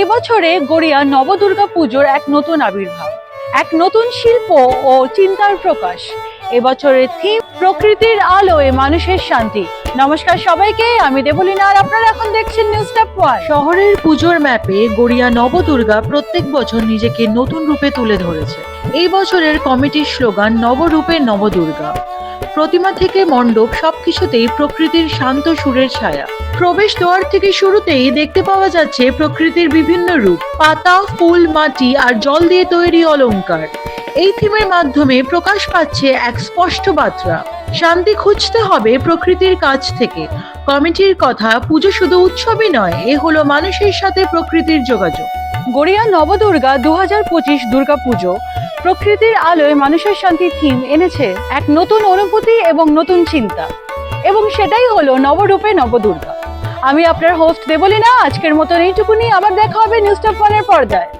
এই বছরে গড়িয়া নবদুর্গা পুজোর এক নতুন আবির্ভাব, এক নতুন শিল্প ও চিন্তার প্রকাশ। এবছরের থিম প্রকৃতির আলোয় মানুষের শান্তি। নমস্কার সবাইকে, আমি দেবলীনা আর আপনারা এখন দেখছেন নিউজ ওয়ান শহরের পুজোর ম্যাপে গড়িয়া নবদুর্গা প্রত্যেক বছর নিজেকে নতুন রূপে তুলে ধরেছে। এই বছরের কমিটির স্লোগান, নবরূপে নবদুর্গা। প্রতিমা থেকে মণ্ডপ সবকিছুতেই প্রকৃতির শান্ত সুরের ছায়া। প্রবেশ দ্বার থেকে শুরুতেই দেখতে পাওয়া যাচ্ছে প্রকৃতির বিভিন্ন রূপ, পাতা, ফুল, মাটি আর জল দিয়ে তৈরি অলংকার। এই থিমের মাধ্যমে প্রকাশ পাচ্ছে এক স্পষ্ট বার্তা। শান্তি খুঁজতে হবে প্রকৃতির কাছ থেকে। কমিটির কথা, পুজো শুধু উৎসবই নয়, এ হলো মানুষের সাথে প্রকৃতির যোগাযোগ। গড়িয়া নবদুর্গা দু হাজার পঁচিশ দুর্গা পুজো প্রকৃতির আলোয় মানুষের শান্তি থিম এনেছে এক নতুন অনুভূতি এবং নতুন চিন্তা। এবং সেটাই হলো নবরূপে নবদুর্গা। আমি আপনার হোস্ট দেবলীনা, আজকের মতন এইটুকুনি। আবার দেখা হবে নিউজ পর্দায়।